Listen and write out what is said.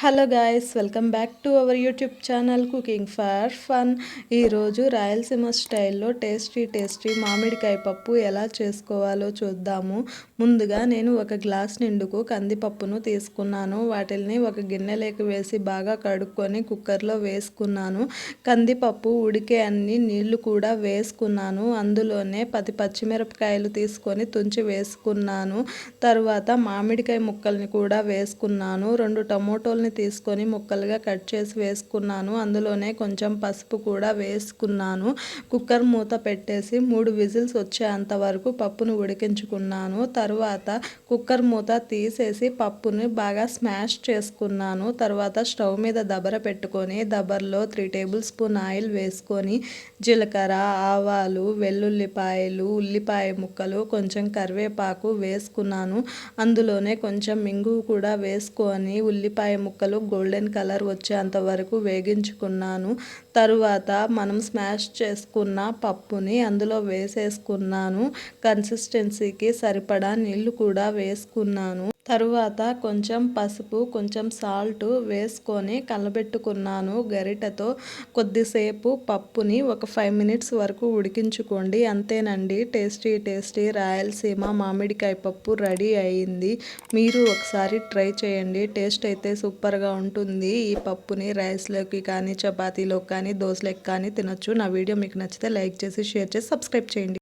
Hello guys welcome back to our YouTube channel cooking for fun ఈరోజు రాయలసీమ స్టైల్లో tasty tasty మామిడికాయ పప్పు ఎలా చేసుకోవాలో చూద్దాము. ముందుగా నేను ఒక గ్లాస్ నిండుకు కందిపప్పును తీసుకున్నాను. వాటిని ఒక గిన్నెలోకి వేసి బాగా కడుక్కొని కుక్కర్లో వేసుకున్నాను. కందిపప్పు ఉడికే అన్ని నీళ్ళు కూడా వేసుకున్నాను. అందులోనే పది పచ్చిమిరపకాయలు తీసుకొని తుంచి వేసుకున్నాను. తర్వాత మామిడికాయ ముక్కల్ని కూడా వేసుకున్నాను. రెండు టమోటోల్ని తీసుకొని ముక్కలుగా కట్ చేసి వేసుకున్నాను. అందులోనే కొంచెం పసుపు కూడా వేసుకున్నాను. కుక్కర్ మూత పెట్టేసి మూడు విజిల్స్ వచ్చేంత వరకు పప్పును ఉడికించుకున్నాను. తర్వాత కుక్కర్ మూత తీసేసి పప్పుని బాగా స్మాష్ చేసుకున్నాను. తర్వాత స్టవ్ మీద దబర పెట్టుకొని దబర్లో త్రీ టేబుల్ స్పూన్ ఆయిల్ వేసుకొని జీలకర్ర ఆవాలు వెల్లుల్లిపాయలు ఉల్లిపాయ ముక్కలు కొంచెం కరివేపాకు వేసుకున్నాను. అందులోనే కొంచెం మింగు కూడా వేసుకొని ఉల్లిపాయ ముక్కలు గోల్డెన్ కలర్ వచ్చేంత వరకు వేగించుకున్నాను. తరువాత మనం స్మాష్ చేసుకున్న పప్పుని అందులో వేసేసుకున్నాను. కన్సిస్టెన్సీకి సరిపడా నీళ్ళు కూడా వేసుకున్నాను. తరువాత కొంచెం పసుపు కొంచెం సాల్ట్ వేసుకొని కలబెట్టుకున్నాను గరిటతో. కొద్దిసేపు పప్పుని ఒక ఫైవ్ మినిట్స్ వరకు ఉడికించుకోండి. అంతేనండి టేస్టీ టేస్టీ రాయలసీమ మామిడికాయ పప్పు రెడీ అయింది. మీరు ఒకసారి ట్రై చేయండి టేస్ట్ అయితే సూపర్గా ఉంటుంది. ఈ పప్పుని రైస్లోకి కానీ చపాతీలోకి కానీ దోశలోకి కానీ తినొచ్చు. నా వీడియో మీకు నచ్చితే లైక్ చేసి షేర్ చేసి సబ్స్క్రైబ్ చేయండి.